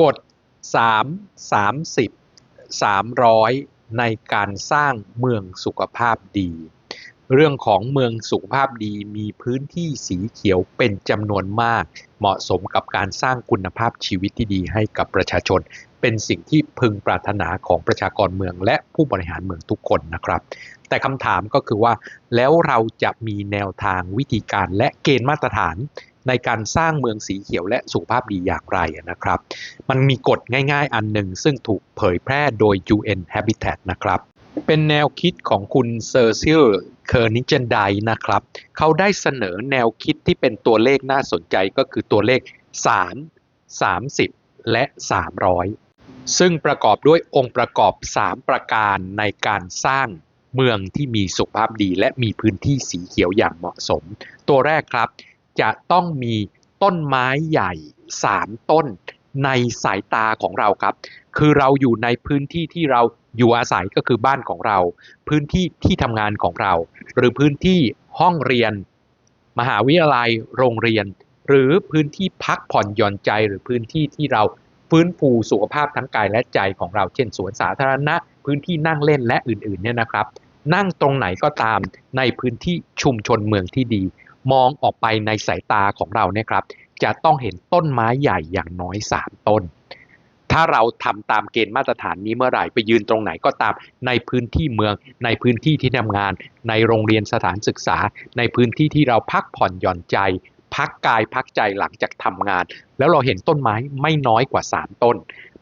กฎ3 30 300ในการสร้างเมืองสุขภาพดี เรื่องของเมืองสุขภาพดีมีพื้นที่สีเขียวเป็นจำนวนมาก เหมาะสมกับการสร้างคุณภาพชีวิตที่ดีให้กับประชาชน เป็นสิ่งที่พึงปรารถนาของประชากรเมืองและผู้บริหารเมืองทุกคนนะครับ แต่คำถามก็คือว่า แล้วเราจะมีแนวทางวิธีการและเกณฑ์มาตรฐาน ในการสร้างเมืองสีเขียวและสุขภาพดีอย่างไรนะครับ มันมีกฎง่ายๆ อันหนึ่งซึ่งถูกเผยแพร่โดย UN Habitat นะครับ เป็นแนวคิดของคุณเซอร์ซิลเคอร์นิจันไดนะครับ เขาได้เสนอแนวคิดที่เป็นตัวเลขน่าสนใจก็คือตัวเลข 3 30 และ 300 ซึ่งประกอบด้วยองค์ประกอบ 3 ประการในการสร้างเมืองที่มีสุขภาพดีและมีพื้นที่สีเขียวอย่างเหมาะสม ตัวแรกครับ จะต้องมีต้นไม้ใหญ่3ต้นในสายตาของเราครับ คือเราอยู่ในพื้นที่ที่เราอยู่อาศัยก็คือบ้านของเรา พื้นที่ที่ทำงานของเรา หรือพื้นที่ห้องเรียน มหาวิทยาลัยโรงเรียน หรือพื้นที่พักผ่อนหย่อนใจหรือพื้นที่ที่เราฟื้นฟูสุขภาพทั้งกายและใจของเรา เช่นสวนสาธารณะ พื้นที่นั่งเล่นและอื่นๆเนี่ยนะครับ นั่งตรงไหนก็ตามในพื้นที่ชุมชนเมืองที่ดี มองออกไปในสายตาของเราเนี่ยครับ จะต้องเห็นต้นไม้ใหญ่อย่างน้อย 3 ต้น ถ้าเราทำตามเกณฑ์มาตรฐานนี้เมื่อไหร่ไปยืนตรงไหนก็ตามในพื้นที่เมือง ในพื้นที่ที่ทำงาน ในโรงเรียนสถานศึกษา ในพื้นที่ที่เราพักผ่อนหย่อนใจ พักกายพักใจหลังจากทำงาน แล้วเราเห็นต้นไม้ไม่น้อยกว่า 3 ต้น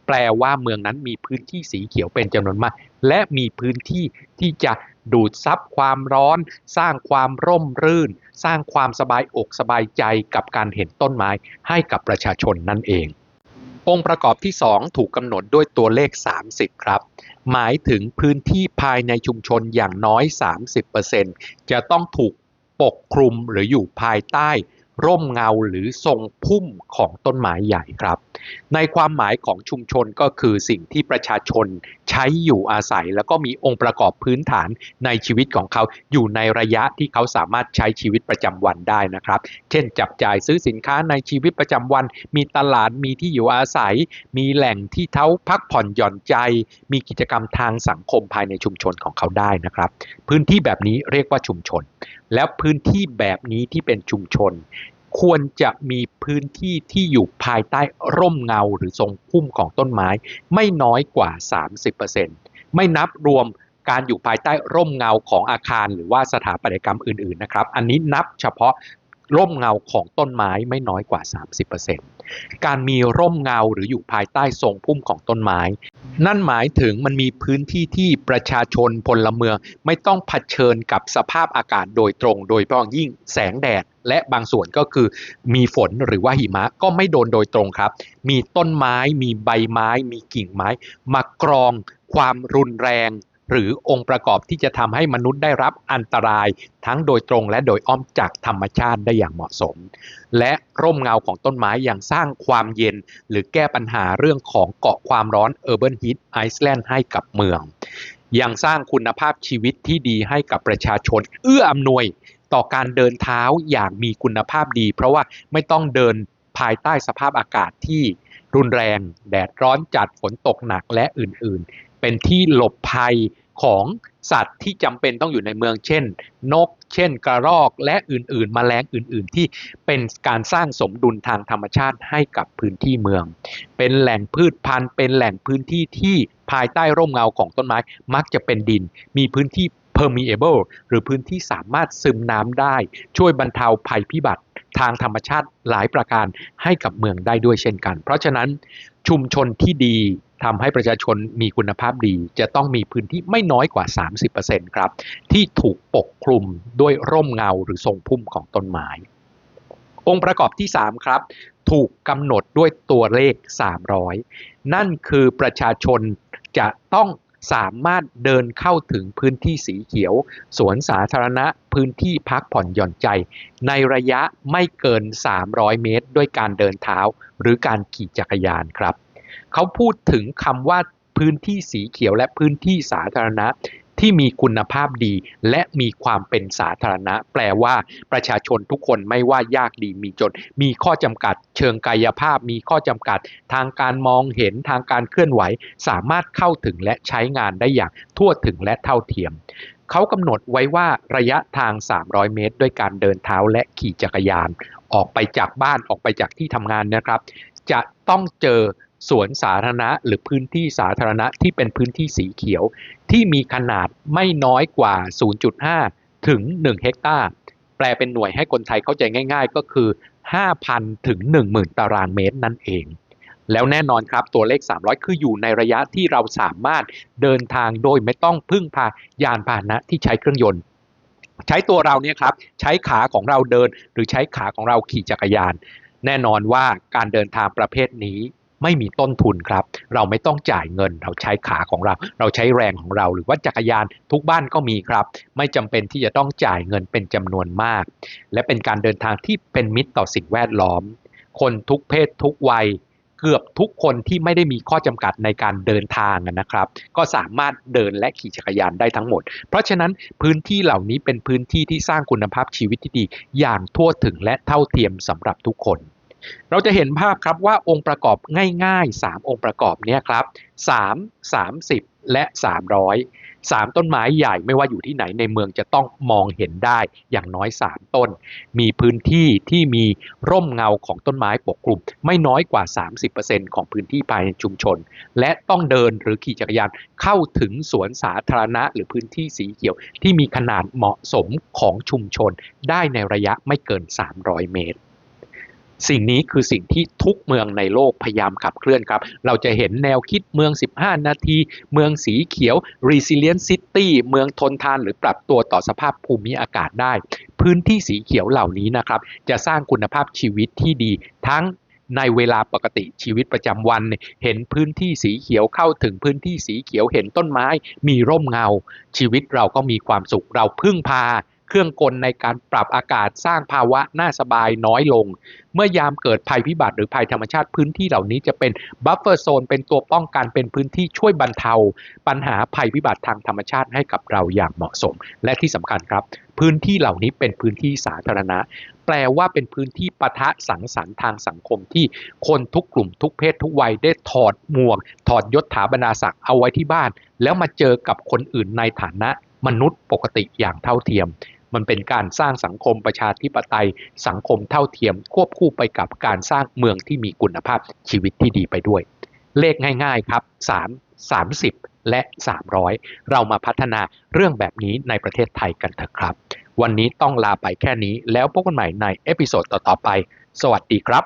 แปลว่าเมืองนั้นมีพื้นที่สีเขียวเป็นจำนวนมาก และมีพื้นที่ที่จะ ดูดซับความร้อน สร้างความร่มรื่น สร้างความสบายอกสบายใจกับการเห็นต้นไม้ให้กับประชาชนนั่นเอง องค์ประกอบที่ 2 ถูกกำหนดด้วยตัวเลข 30 ครับ หมายถึงพื้นที่ภายในชุมชนอย่างน้อย 30%จะต้องถูกปกคลุมหรืออยู่ภายใต้ ร่มเงาหรือทรงพุ่มของต้นไม้ใหญ่ครับ ในความหมายของชุมชนก็คือสิ่งที่ประชาชน ใช้อยู่อาศัย แล้วก็มีองค์ประกอบพื้นฐานในชีวิตของเขาอยู่ในระยะที่เขาสามารถใช้ชีวิตประจำวันได้นะครับ เช่น จับจ่ายซื้อสินค้าในชีวิตประจำวัน มีตลาดมีที่อยู่อาศัย มีแหล่งที่เขาพักผ่อนหย่อนใจ มีกิจกรรมทางสังคมภายในชุมชนของเขาได้นะครับ พื้นที่แบบนี้เรียกว่าชุมชน แล้วพื้นที่แบบนี้ที่เป็นชุมชน ควรจะมีพื้นที่ที่อยู่ภายใต้ร่มเงาหรือทรงพุ่มของต้นไม้ ไม่น้อยกว่า 30%ไม่นับรวมการอยู่ภายใต้ร่มเงาของอาคาร หรือว่าสถาปัตยกรรมอื่นๆนะครับ อันนี้นับเฉพาะ ร่มเงาของต้นไม้ไม่น้อยกว่า 30%การมีร่มเงาหรืออยู่ภายใต้ทรงพุ่มของต้นไม้ นั่นหมายถึงมันมีพื้นที่ที่ประชาชนพลเมือง ไม่ต้องเผชิญกับสภาพอากาศโดยตรง โดยเฉพาะยิ่งแสงแดดและบางส่วนก็คือมีฝนหรือว่าหิมะก็ไม่โดนโดยตรงครับ มีต้นไม้ มีใบไม้ มีกิ่งไม้ มากรองความรุนแรง หรือองค์ประกอบที่จะทำให้มนุษย์ได้รับอันตรายทั้งโดยตรงและโดยอ้อมจากธรรมชาติได้อย่างเหมาะสม และร่มเงาของต้นไม้ยังสร้างความเย็น หรือแก้ปัญหาเรื่องของเกาะความร้อน Urban Heat Iceland ให้กับเมือง ยังสร้างคุณภาพชีวิตที่ดีให้กับประชาชน เอื้ออำนวยต่อการเดินเท้าอย่างมีคุณภาพดี เพราะว่าไม่ต้องเดินภายใต้สภาพอากาศที่รุนแรง แดดร้อนจัดฝนตกหนักและอื่นๆ เป็นที่หลบภัยของสัตว์ที่จำเป็นต้องอยู่ในเมืองเช่น นก เช่น กระรอกและอื่นๆแมลงอื่นๆ ที่เป็นการสร้างสมดุลทางธรรมชาติให้กับพื้นที่เมือง เป็นแหล่งพืชพันธุ์ เป็นแหล่งพื้นที่ที่ภายใต้ร่มเงาของต้นไม้ มักจะเป็นดิน มีพื้นที่ permeable หรือพื้นที่สามารถซึมน้ำได้ ช่วยบรรเทาภัยพิบัติทางธรรมชาติหลายประการให้กับเมืองได้ด้วยเช่นกัน เพราะฉะนั้นชุมชนที่ดี ทำให้ประชาชนมีคุณภาพดี จะต้องมีพื้นที่ไม่น้อยกว่า 30%ครับ ที่ถูกปกคลุมด้วยร่มเงาหรือทรงพุ่มของต้นไม้ องค์ประกอบที่ 3 ครับ ถูกกำหนดด้วยตัวเลข 300 นั่นคือประชาชนจะต้องสามารถเดินเข้าถึงพื้นที่สีเขียว สวนสาธารณะพื้นที่พักผ่อนหย่อนใจ ในระยะไม่เกิน 300 เมตร ด้วยการเดินเท้า หรือการขี่จักรยานครับ เขาพูดถึงคำว่าพื้นที่สีเขียวและพื้นที่สาธารณะที่มีคุณภาพดีและมีความเป็นสาธารณะ แปลว่าประชาชนทุกคนไม่ว่ายากดีมีจน มีข้อจำกัด เชิงกายภาพ มีข้อจำกัด ทางการมองเห็นทางการเคลื่อนไหว สามารถเข้าถึงและใช้งานได้อย่างทั่วถึงและเท่าเทียม เขากำหนดไว้ว่าระยะทาง 300 เมตร ด้วยการเดินเท้าและขี่จักรยาน ออกไปจากบ้านออกไปจากที่ทำงานนะครับ จะต้องเจอ สวนสาธารณะหรือพื้นที่สาธารณะที่เป็นพื้นที่สีเขียว ที่มีขนาดไม่น้อยกว่า 0.5 ถึง 1 เฮกตาร์ แปลเป็นหน่วยให้คนไทยเข้าใจง่าย ๆ ก็คือ 5,000 ถึง 10,000 ตารางเมตรนั่นเอง แล้วแน่นอนครับตัวเลข 300 คืออยู่ในระยะที่เราสามารถเดินทางโดยไม่ต้องพึ่งพายานพาหนะที่ใช้เครื่องยนต์ใช้ตัวเราเนี่ยครับใช้ขาของเราเดินหรือใช้ขาของเราขี่จักรยาน แน่นอนว่าการเดินทางประเภทนี้ ไม่มีต้นทุนครับ เราไม่ต้องจ่ายเงิน เราใช้ขาของเรา เราใช้แรงของเรา หรือว่าจักรยานทุกบ้านก็มีครับ ไม่จำเป็นที่จะต้องจ่ายเงินเป็นจำนวนมาก และเป็นการเดินทางที่เป็นมิตรต่อสิ่งแวดล้อม คนทุกเพศทุกวัยเกือบทุกคนที่ไม่ได้มีข้อจำกัดในการเดินทางนะครับ ก็สามารถเดินและขี่จักรยานได้ทั้งหมด เพราะฉะนั้นพื้นที่เหล่านี้เป็นพื้นที่ที่สร้างคุณภาพชีวิตที่ดี อย่างทั่วถึงและเท่าเทียมสำหรับทุกคน เราจะเห็นภาพครับว่าองค์ประกอบง่ายๆ 3 องค์ประกอบเนี่ยครับ3 30 และ 300 3 ต้นไม้ใหญ่ไม่ว่าอยู่ที่ไหนในเมืองจะต้องมองเห็นได้อย่างน้อย 3 ต้น มีพื้นที่ที่มีร่มเงาของต้นไม้ปกคลุม ไม่น้อยกว่า 30%ของพื้นที่ภายในชุมชน และต้องเดินหรือขี่จักรยานเข้าถึงสวนสาธารณะ หรือพื้นที่สีเขียว ที่มีขนาดเหมาะสมของชุมชนได้ในระยะไม่เกิน 300 เมตร สิ่งนี้คือสิ่งที่ทุกเมืองในโลกพยายามขับเคลื่อนครับ เราจะเห็นแนวคิดเมือง 15 นาที เมืองสีเขียว resilient city เมืองทนทานหรือปรับตัวต่อสภาพภูมิอากาศได้ พื้นที่สีเขียวเหล่านี้นะครับ จะสร้างคุณภาพชีวิตที่ดีทั้งในเวลาปกติชีวิตประจำวัน เห็นพื้นที่สีเขียวเข้าถึงพื้นที่สีเขียวเห็นต้นไม้ มีร่มเงา ชีวิตเราก็มีความสุขเราพึ่งพา เครื่องกลในการปรับอากาศสร้างภาวะน่าสบายน้อยลง เมื่อยามเกิดภัยพิบัติหรือภัยธรรมชาติพื้นที่เหล่านี้จะเป็นบัฟเฟอร์โซนเป็นตัวป้องกันเป็นพื้นที่ช่วยบรรเทา ปัญหาภัยพิบัติทางธรรมชาติให้กับเราอย่างเหมาะสม และที่สำคัญครับ พื้นที่เหล่านี้เป็นพื้นที่สาธารณะ แปลว่าเป็นพื้นที่ปะทะสังสรรค์ทางสังคมที่คนทุกกลุ่มทุกเพศทุกวัยได้ถอดหมวก ถอดยศถาบรรดาศักดิ์เอาไว้ที่บ้าน แล้วมาเจอกับคนอื่นในฐานะมนุษย์ปกติอย่างเท่าเทียม มันเป็นการสร้างสังคมประชาธิปไตย สังคมเท่าเทียม ควบคู่ไปกับการสร้างเมืองที่มีคุณภาพชีวิตที่ดีไปด้วย เลขง่าย ๆครับ 3 30 และ 300 เรามาพัฒนาเรื่องแบบนี้ในประเทศไทยกันเถอะครับ วันนี้ต้องลาไปแค่นี้แล้วพบกันใหม่ในเอพิโซดต่อๆไป สวัสดีครับ